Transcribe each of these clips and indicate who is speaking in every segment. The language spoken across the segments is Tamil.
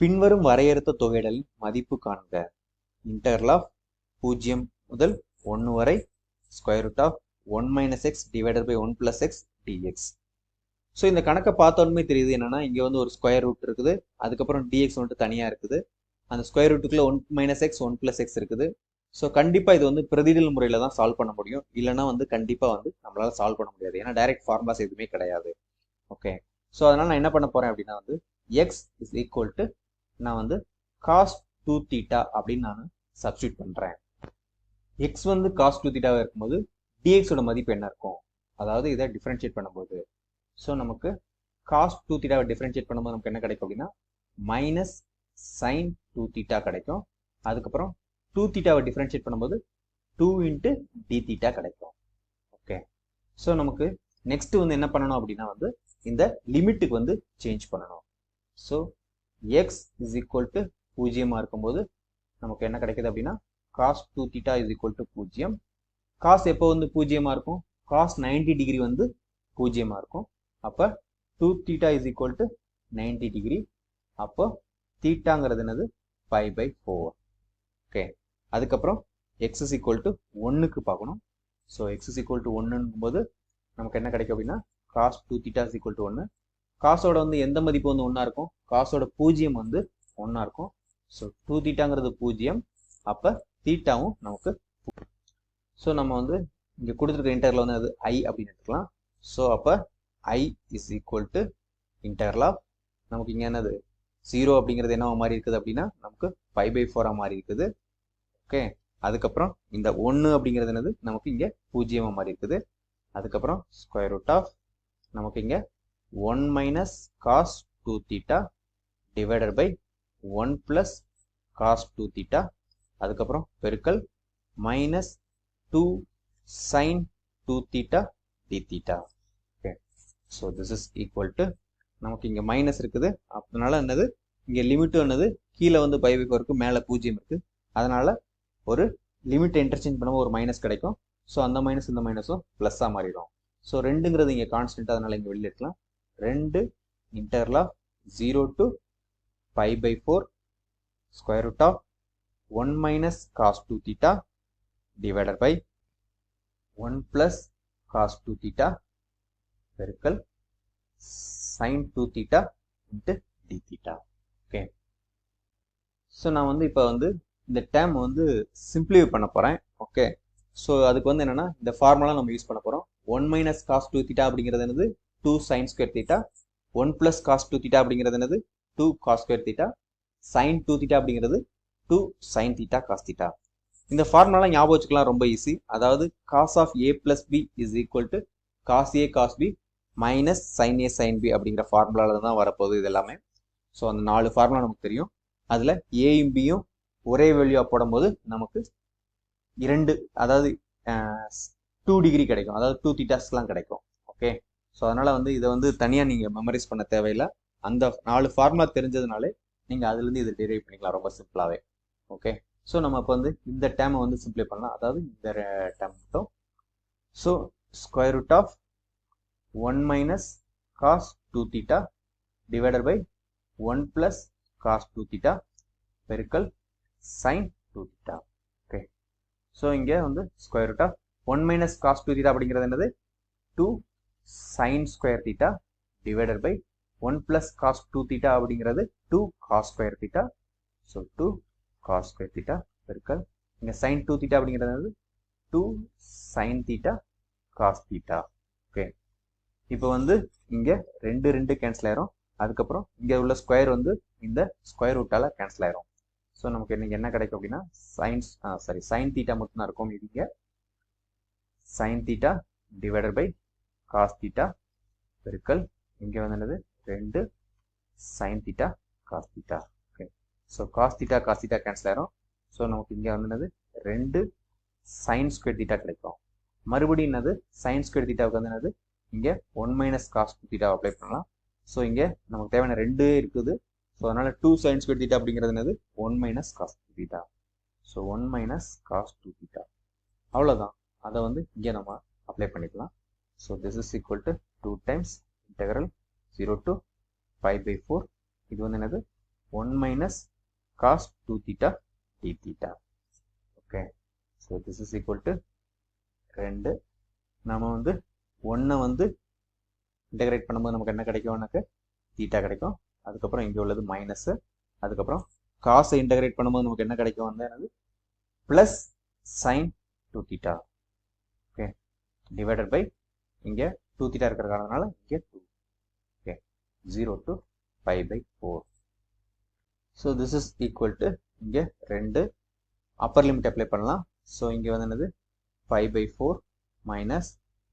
Speaker 1: பின்வரும் வரையறுத்த தொகையிடலின் மதிப்பு காண்க. இன்டர்வல் ஆஃப் பூஜ்ஜியம் முதல் ஒன்று வரை square root of one minus x divided by one plus x dx so இந்த கணக்கை பார்த்தோன்னே தெரியுது. என்னன்னா இங்கே வந்து ஒரு ஸ்கொயர் ரூட் இருக்குது. அதுக்கப்புறம் டிஎக்ஸ் வந்துட்டு தனியாக இருக்குது. அந்த square ரூட்டுக்குள்ள one minus x one plus x இருக்குது. ஸோ கண்டிப்பாக இது வந்து பிரதிடல் முறையில் தான் சால்வ் பண்ண முடியும். இல்லைனா வந்து கண்டிப்பாக வந்து நம்மளால் சால்வ் பண்ண முடியாது. ஏன்னா டைரக்ட் ஃபார்முலாஸ் எதுவுமே கிடையாது. ஓகே ஸோ அதனால் நான் என்ன பண்ண போகிறேன் அப்படின்னா வந்து எக்ஸ் இஸ் ஈக்குவல் டு நான் வந்து காஸ் டூ தீட்டா அப்படின்னு நான் சப்ஸ்டியூட் பண்ணுறேன் எக்ஸ் வந்து காஸ் டூ தீட்டாவாக இருக்கும்போது டிஎக்ஸோட மதிப்பு என்ன இருக்கும்? அதாவது இதை டிஃப்ரென்ஷியேட் பண்ணும்போது. ஸோ நமக்கு காஸ் டூ தீட்டாவை டிஃப்ரென்ஷியேட் பண்ணும்போது நமக்கு என்ன கிடைக்கும் அப்படின்னா மைனஸ் சைன் டூ தீட்டா கிடைக்கும். அதுக்கப்புறம் டூ தீட்டாவை டிஃப்ரென்ஷியேட் பண்ணும்போது டூ இன்ட்டு டி தீட்டா கிடைக்கும். ஓகே ஸோ நமக்கு நெக்ஸ்ட் வந்து என்ன பண்ணணும் அப்படின்னா வந்து இந்த லிமிட்டுக்கு வந்து சேஞ்ச் பண்ணணும். So x is equal to பூஜ்ஜியமாக இருக்கும்போது நமக்கு என்ன கிடைக்குது அப்படின்னா cos two theta is equal to பூஜ்ஜியம். காஸ் எப்போ வந்து பூஜ்ஜியமாக இருக்கும்? காஸ் நைன்டி டிகிரி வந்து பூஜ்ஜியமாக இருக்கும். அப்போ two theta is equal to ninety degree அப்போ தீட்டாங்கிறது என்னது? ஃபைவ் பை ஃபோர் ஓகே அதுக்கப்புறம் எக்ஸ் இஸ் ஈக்குவல் டு ஒன்றுக்கு பார்க்கணும். So x is equal to ஒன்றுங்கும் போது நமக்கு என்ன கிடைக்கும் அப்படின்னா cos two theta is equal to ஒன்று காசோட வந்து எந்த மதிப்பு வந்து ஒன்றா இருக்கும்? காசோட பூஜ்ஜியம் வந்து ஒன்றா இருக்கும். ஸோ டூ தீட்டாங்கிறது பூஜ்ஜியம் அப்போ தீட்டாவும் நமக்கு ஸோ நம்ம வந்து இங்கே கொடுத்துருக்க இன்டர்ல வந்து அது ஐ அப்படின்னு எடுத்துக்கலாம். ஸோ அப்போ I is equal to interval நமக்கு இங்கே என்னது? ஜீரோ அப்படிங்கிறது என்ன மாதிரி இருக்குது அப்படின்னா நமக்கு ஃபைவ் பை ஃபோராக மாதிரி இருக்குது. ஓகே அதுக்கப்புறம் இந்த ஒன்று அப்படிங்கிறது என்னது? நமக்கு இங்கே பூஜ்ஜியமாக மாதிரி இருக்குது. அதுக்கப்புறம் ஸ்கொயர் ரூட் ஆஃப் நமக்கு இங்கே one minus cos two theta divided by one plus cos two theta அதுக்கப்புறம் பெருக்கல் minus two sine two theta d theta okay so this is equal to நமக்கு இங்கே மைனஸ் இருக்குது. அதனால என்னது? இங்கே லிமிட்டும் என்னது? கீழே வந்து பை இருக்கு மேலே பூஜ்ஜியம் இருக்குது அதனால ஒரு லிமிட் இன்டர்சேஞ்ச் பண்ணும்போது ஒரு மைனஸ் கிடைக்கும். ஸோ அந்த மைனஸ் இந்த மைனஸும் ப்ளஸ்ஸாக மாறிடும். ஸோ ரெண்டுங்கிறது இங்கே கான்ஸ்டன்ட் அதனால இங்கே வெளியே இருக்கலாம். ரெண்டு இன்டர்லா zero to five by four square root of one minus cos two theta divided by one plus cos two theta பெருக்கல் sine two theta into d theta okay so நான் வந்து இப்போ வந்து இந்த டேம் வந்து சிம்பிளிஃபை பண்ண போகிறேன் ஓகே ஸோ அதுக்கு வந்து என்னென்னா இந்த ஃபார்முலா நம்ம யூஸ் பண்ண போகிறோம் one minus cos two theta அப்படிங்கிறது என்னது? Two sine square theta one plus cos two theta அப்படிங்கிறது என்னது? Two cos square theta sine two theta அப்படிங்கிறது two sine theta cos theta இந்த ஃபார்முலா ஞாபகம் வச்சுக்கலாம் ரொம்ப ஈஸி அதாவது cos of A plus B is equal to cos A cos B minus sine A sine B அப்படிங்கிற ஃபார்முலாவில் தான் வரப்போகுது இது எல்லாமே. ஸோ அந்த நாலு ஃபார்முலா நமக்கு தெரியும். அதில் ஏயும் பியும் ஒரே வேல்யூவாக போடும்போது நமக்கு இரண்டு அதாவது டூ டிகிரி கிடைக்கும். அதாவது டூ தீட்டாஸ்லாம் கிடைக்கும். ஓகே ஸோ அதனால் வந்து இதை வந்து தனியாக நீங்கள் மெமரைஸ் பண்ண தேவையில்லை. அந்த நாலு ஃபார்முலா தெரிஞ்சதுனாலே நீங்கள் அதுலேருந்து இதை டெரைவ் பண்ணிக்கலாம் ரொம்ப சிம்பிளாகவே ஓகே ஸோ நம்ம இப்போ வந்து இந்த டேமை வந்து சிம்பிளை பண்ணலாம். அதாவது இந்த டேம் மட்டும். So square root of one minus cos two theta divided by one plus cos two theta பெருக்கல் sine two theta okay so இங்கே வந்து square root of one minus cos two theta அப்படிங்கிறது என்னது? Two sine square theta divided by one plus cos two theta அப்படிங்கிறது two cos square theta so two cos square theta பெருக்கல். இங்கே சைன் டூ தீட்டா அப்படிங்கிறது என்னது? Two sine theta cos theta okay இப்போ வந்து இங்கே ரெண்டு ரெண்டு கேன்சல் ஆயிரும். அதுக்கப்புறம் இங்கே உள்ள ஸ்கொயர் வந்து இந்த ஸ்கொயர் ரூட்டால் கேன்சல் ஆயிரும். ஸோ நமக்கு இன்னைக்கு என்ன கிடைக்கும் அப்படின்னா சைன்ஸ் சாரி சைன் தீட்டா மட்டும் தான் இருக்கும். இங்கே sine theta divided by cos theta பெருக்கல் இங்கே வந்து என்னது? ரெண்டு sine theta cos theta okay so cos theta cos theta cancel ஆயிரும். ஸோ நமக்கு இங்கே வந்து என்னது? ரெண்டு சைன் ஸ்கொயர் தீட்டா கிடைக்கும். மறுபடியும் என்னது? சைன் ஸ்கொயர் தீட்டாவுக்கு வந்து என்னது? இங்கே one minus cos theta apply பண்ணலாம். ஸோ இங்கே நமக்கு தேவையான ரெண்டு இருக்குது. ஸோ அதனால் டூ சைன் ஸ்கொயர் தீட்டா அப்படிங்கிறது என்னது? One minus cos two theta so one minus cos two theta அவ்வளோதான் அதை வந்து இங்கே நம்ம அப்ளை பண்ணிக்கலாம். So this is equal to two times integral zero to five by four இது வந்து என்னது? One minus cos two theta d theta okay so this is equal to ரெண்டு. நம்ம வந்து ஒன்றை வந்து இன்டகிரேட் பண்ணும்போது நமக்கு என்ன கிடைக்கும்? எனக்கு தீட்டா கிடைக்கும். அதுக்கப்புறம் இங்கே உள்ளது மைனஸு அதுக்கப்புறம் காசை இன்டகிரேட் பண்ணும்போது நமக்கு என்ன கிடைக்கும்? வந்து எனக்கு plus sine two theta okay divided by இங்கே டூ தீட்டா இருக்கிற காரணத்தினால இங்கே two okay zero to five by four so this is equal to இங்கே ரெண்டு. அப்பர் லிமிட் அப்ளை பண்ணலாம். ஸோ இங்கே வந்து என்னது? ஃபைவ் பை ஃபோர் மைனஸ்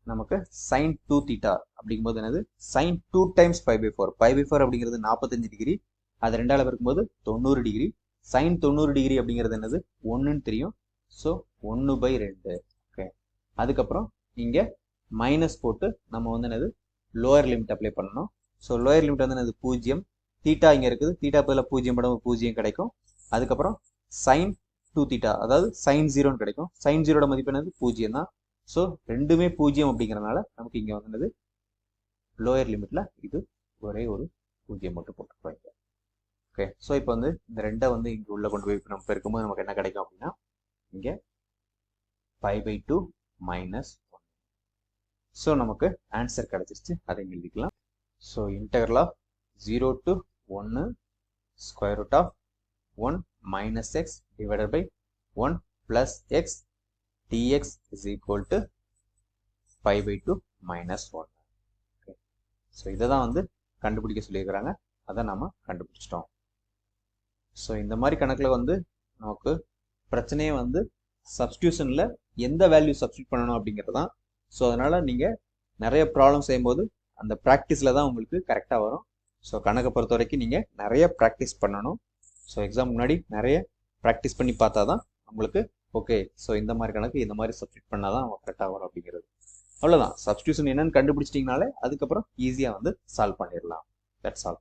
Speaker 1: நமக்கு சைன் டூ தீட்டா அப்படிங்கும்போது என்னது? Sine two times five by four five by four அப்படிங்கிறது நாற்பத்தஞ்சு டிகிரி அது ரெண்டால் இருக்கும்போது தொண்ணூறு டிகிரி சைன் தொண்ணூறு டிகிரி அப்படிங்கிறது என்னது? ஒன்றுன்னு தெரியும். ஸோ ஒன்று பை ரெண்டு. ஓகே அதுக்கப்புறம் இங்கே மைனஸ் போட்டு நம்ம வந்து என்னது? லோயர் லிமிட் அப்ளை பண்ணணும். ஸோ லோயர் லிமிட் வந்து என்னது? பூஜ்ஜியம். தீட்டா இங்கே இருக்குது. தீட்டா பதில் பூஜ்ஜியம் படம் பூஜ்ஜியம் கிடைக்கும். அதுக்கப்புறம் சைன் டூ தீட்டா அதாவது சைன் ஜீரோன்னு கிடைக்கும். சைன் ஜீரோட மதிப்பு என்னது? பூஜ்ஜியம் தான். ஸோ ரெண்டுமே பூஜ்ஜியம் அப்படிங்கிறனால நமக்கு இங்கே வந்து லோயர் லிமிட்டில் இது ஒரே ஒரு பூஜ்ஜியம் மட்டும் போட்டுருப்பாங்க ஓகே ஸோ இப்போ வந்து இந்த ரெண்டை வந்து இங்கே உள்ளே கொண்டு போய் நம்ம பெருக்கும்போது நமக்கு என்ன கிடைக்கும் அப்படின்னா இங்கே five by two minus so நமக்கு ஆன்சர் கிடைச்சிருச்சு. அதை இங்கே எழுதிக்கலாம். So integral of zero to ஒன்று square root of one minus x divided by one plus x dx is equal to 5 by 2 minus 1 okay. So இதை தான் வந்து கண்டுபிடிக்க சொல்லியிருக்கிறாங்க. அதை நம்ம கண்டுபிடிச்சிட்டோம். ஸோ இந்த மாதிரி கணக்கில் வந்து நமக்கு பிரச்சனையே வந்து சப்ஸ்டியூஷனில் எந்த வேல்யூ சப்ஸ்டியூட் பண்ணணும் அப்படிங்கிறது தான் ஸோ அதனால் நீங்கள் நிறைய ப்ராப்ளம் செய்யும்போது அந்த ப்ராக்டிஸில் தான் உங்களுக்கு கரெக்டாக வரும். ஸோ கணக்கை பொறுத்த வரைக்கும் நீங்கள் நிறைய ப்ராக்டிஸ் பண்ணணும். ஸோ எக்ஸாம் முன்னாடி நிறைய ப்ராக்டிஸ் பண்ணி பார்த்தா தான் உங்களுக்கு ஓகே ஸோ இந்த மாதிரி கணக்கு இந்த மாதிரி சப்ஸ்டியூட் பண்ணால் தான் கரெக்டாக வரும் அப்படிங்கிறது. அவ்வளோதான் சப்ஸ்டியூஷன் என்னன்னு கண்டுபிடிச்சிட்டிங்கனாலே அதுக்கப்புறம் ஈஸியாக வந்து சால்வ் பண்ணிடலாம். That's all